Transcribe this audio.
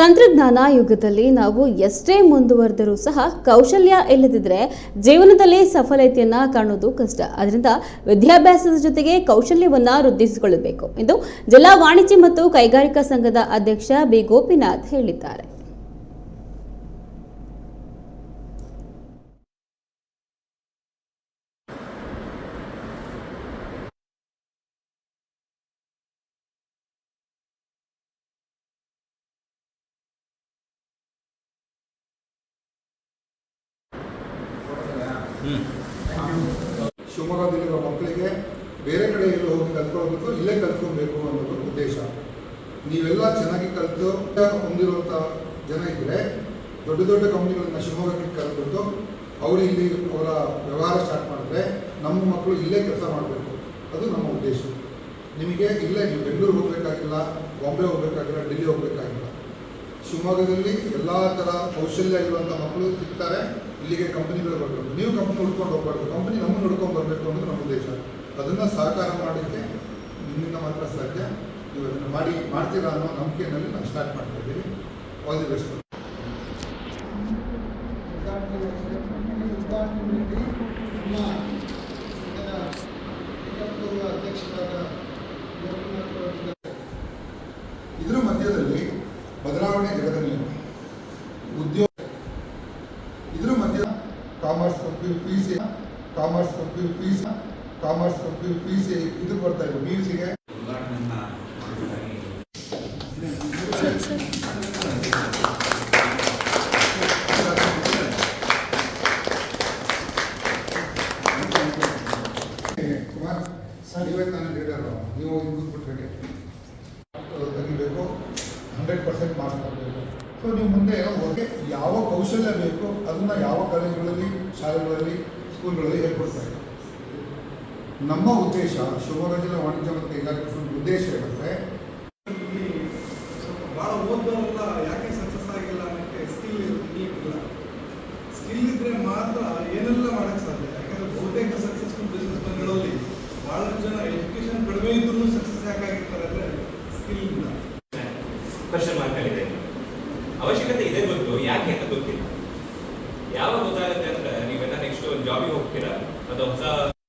ತಂತ್ರಜ್ಞಾನ ಯುಗದಲ್ಲಿ ನಾವು ಎಷ್ಟೇ ಮುಂದುವರೆದರೂ ಸಹ ಕೌಶಲ್ಯ ಇಲ್ಲದಿದ್ದರೆ ಜೀವನದಲ್ಲಿ ಸಫಲತೆಯನ್ನ ಕಾಣುವುದು ಕಷ್ಟ. ಅದರಿಂದ ವಿದ್ಯಾಭ್ಯಾಸದ ಜೊತೆಗೆ ಕೌಶಲ್ಯವನ್ನ ವೃದ್ಧಿಸಿಕೊಳ್ಳಬೇಕು. ಎಂದು ಜಿಲ್ಲಾ ವಾಣಿಜ್ಯ ಮತ್ತು ಕೈಗಾರಿಕಾ ಸಂಘದ ಅಧ್ಯಕ್ಷ ಬಿ ಗೋಪಿನಾಥ್ ಹೇಳಿದ್ದಾರೆ. ಶಿವಮೊಗ್ಗದಲ್ಲಿರೋ ಮಕ್ಕಳಿಗೆ ಬೇರೆ ಕಡೆ ಎಲ್ಲ ಹೋಗಿ ಕಲ್ತ್ಕೊಳ್ಬೇಕು ಇಲ್ಲೇ ಕಲ್ತ್ಕೊಬೇಕು ಅನ್ನೋದು ಉದ್ದೇಶ. ನೀವೆಲ್ಲ ಚೆನ್ನಾಗಿ ಕಲಿತು ಹೊಂದಿರುವಂಥ ಜನ ಇದ್ದರೆ ದೊಡ್ಡ ದೊಡ್ಡ ಕಂಪ್ನಿಗಳನ್ನ ಶಿವಮೊಗ್ಗಕ್ಕೆ ಕರೆದ್ಬಿಟ್ಟು ಅವರು ಇಲ್ಲಿ ಅವರ ವ್ಯವಹಾರ ಸ್ಟಾರ್ಟ್ ಮಾಡಿದ್ರೆ ನಮ್ಮ ಮಕ್ಕಳು ಇಲ್ಲೇ ಕೆಲಸ ಮಾಡಬೇಕು. ಅದು ನಮ್ಮ ಉದ್ದೇಶ. ನಿಮಗೆ ಇಲ್ಲೇ ನೀವು ಬೆಂಗಳೂರು ಹೋಗಬೇಕಾಗಿಲ್ಲ, ಬಾಂಬೆ ಹೋಗಬೇಕಾಗಿಲ್ಲ, ಡೆಲ್ಲಿ ಹೋಗಬೇಕಾಗಿಲ್ಲ. ಶಿವಮೊಗ್ಗದಲ್ಲಿ ಎಲ್ಲ ಥರ ಕೌಶಲ್ಯ ಇರುವಂಥ ಮಕ್ಕಳು ಸಿಗ್ತಾರೆ. ಇಲ್ಲಿಗೆ ಕಂಪನಿಗಳು ಬರಬೇಕು. ನೀವು ಕಂಪ್ನಿ ಹುಡ್ಕೊಂಡು ಹೋಗ್ಬಾರ್ದು. ಕಂಪನಿ ನಮ್ಮನ್ನು ಹುಡ್ಕೊಂಡು ಬರಬೇಕು ಅನ್ನೋದು ನಮ್ಮ ಉದ್ದೇಶ. ಅದನ್ನು ಸಹಕಾರ ಮಾಡೋಕ್ಕೆ ನಿಮ್ಮಿಂದ ಮಾತ್ರ ಸಾಧ್ಯ. ನೀವು ಅದನ್ನು ಮಾಡಿ, ಮಾಡ್ತೀರಾ ಅನ್ನೋ ನಂಬಿಕೆಯಲ್ಲಿ ನಾವು ಸ್ಟಾರ್ಟ್ ಮಾಡ್ತಾ ಇದ್ದೀವಿ. All the best commerce P C commerce P C ಇದು ಬರ್ತಾ ಇದೆ. ಪಿ ಯು ಸಿಗೆ ಕುಮಾರ್, ಸರ್ ಇವೇ ನಾನು ಲೀಡರು ನೀವು ಹಿಂದೆ ತೆಗಿಬೇಕು ಹಂಡ್ರೆಡ್ ಪರ್ಸೆಂಟ್ ಮಾರ್ಕ್ಸ್ ಮಾಡಬೇಕು ಸೊ ನೀವು ಮುಂದೆ ಯಾವ ಕೌಶಲ್ಯ ಬೇಕು, ಅದನ್ನು ಯಾವ ಕಾಲೇಜುಗಳಲ್ಲಿ ಶಾಲೆಗಳಲ್ಲಿ ಸ್ಕೂಲ್ಗಳಲ್ಲಿ ಹೇಳ್ಕೊಡ್ತಾರೆ. ನಮ್ಮ ಉದ್ದೇಶ ಶಿವಮೊಗ್ಗ ಜಿಲ್ಲಾ ವಾಣಿಜ್ಯ ಮತ್ತು ಕೈಗಾರಿಕೆ ಉದ್ದೇಶ ಏನಂದರೆ ಭಾಳ ಓದೋರೆಲ್ಲ Kira 下